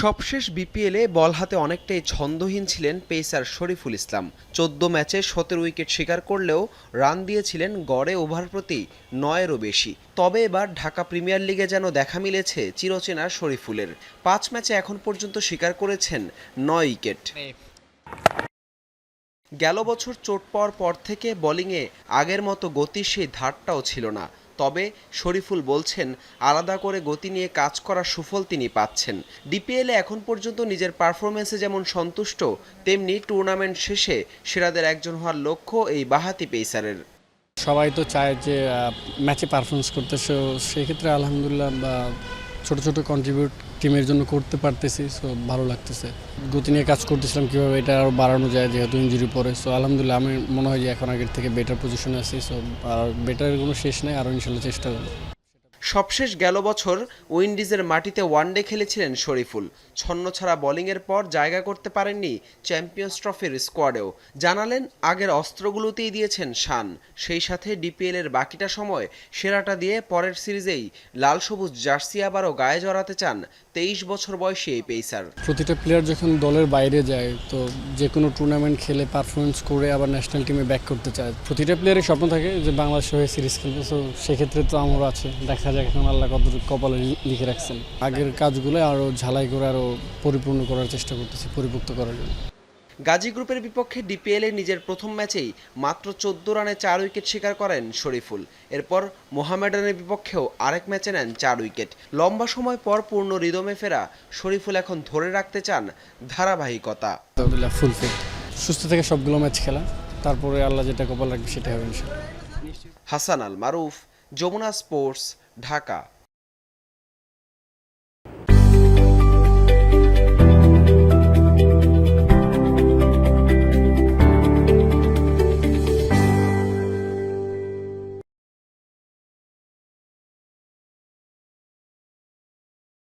সবশেষ বিপিএলে বল হাতে অনেকটাই ছন্দহীন ছিলেন পেসার শরীফুল ইসলাম। চোদ্দ ম্যাচে সতেরো উইকেট শিকার করলেও রান দিয়েছিলেন গড়ে ওভার প্রতি নয়েরও বেশি। তবে এবার ঢাকা প্রিমিয়ার লিগে যেন দেখা মিলেছে চিরচেনা শরীফুলের। পাঁচ ম্যাচে এখন পর্যন্ত শিকার করেছেন নয় উইকেট। গেল বছর চোট পাওয়ার পর থেকে বোলিংয়ে আগের মতো গতির সেই ধারটাও ছিল না। তবে শরীফুল বলছেন, আলাদা করে গতি নিয়ে কাজ করার সুফল তিনি পাচ্ছেন। ডিপিএলে এখন পর্যন্ত নিজের পারফরমেন্সে যেমন সন্তুষ্ট, তেমনি টুর্নামেন্ট শেষে সেরাদের একজন হওয়ার লক্ষ্য এই বাহাতি পেসারের। সবাই তো চায় যে ম্যাচে পারফরমেন্স করতে। সেক্ষেত্রে আলহামদুলিল্লাহ ছোট ছোট কন্ট্রিবিউট টিমের জন্য করতে পারতেছি সো ভালো লাগতেছে। গতি নিয়ে কাজ করতেছিলাম কীভাবে এটা আরও বাড়ানো যায় যেহেতু ইঞ্জুরি পরে। সো আলহামদুলিল্লাহ আমি মনে হয় যে এখন আগের থেকে বেটার পজিশনে আছি সো আর বেটারের কোনো শেষ নেই আরও ইনশাল্লাহ চেষ্টা করব। সবশেষ গেল বছর উইন্ডিজের মাটিতে ওয়ানডে খেলেছিলেন শরীফুল। ছন্নছাড়া বোলিংয়ের পর জায়গা করতে পারেননি চ্যাম্পিয়ন্স ট্রফির স্কোয়াডেও। জানালেন, আগের অস্ত্রগুলোতেই দিয়েছেন শান। সেই সাথে ডিপিএল এর বাকিটা সময় সেরাটা দিয়ে পরের সিরিজেই লাল সবুজ জার্সি আবারও গায়ে জড়াতে চান তেইশ বছর বয়সী এই পেসার। প্রতিটা প্লেয়ার যখন দলের বাইরে যায়, তো যে কোনো টুর্নামেন্ট খেলে পারফরমেন্স করে আবার ন্যাশনাল টিমে ব্যাক করতে চায়। প্রতিটা প্লেয়ারের স্বপ্ন থাকে যে বাংলাদেশ হয়ে সিরিজ খেলবে। সো সেক্ষেত্রে তো আমারও আছে, দেখা যাক এখন আল্লাহ কত কপালে লিখে রাখছেন। আগের কাজগুলো আরও ঝালাই করে আরও পরিপূর্ণ করার চেষ্টা করতেছি পরিপুক্ত করার জন্য। গাজী গ্রুপের বিপক্ষে ডিপিএল নিজের প্রথম ম্যাচেই মাত্র চোদ্দ রানে চার উইকেট শিকার করেন শরীফুল। এরপর মোহামেডানের বিপক্ষেও আরেক ম্যাচে নেন চার উইকেট। লম্বা সময় পর পূর্ণ রিদমে ফেরা শরীফুল এখন ধরে রাখতে চান ধারাবাহিকতা। সুস্থ থেকে সবগুলো ম্যাচ খেলা তারপরে আল্লাহ যেটা কপাল রাখবে সেটা হবে হাসান আল মারুফ যমুনা স্পোর্টস। ঢাকা।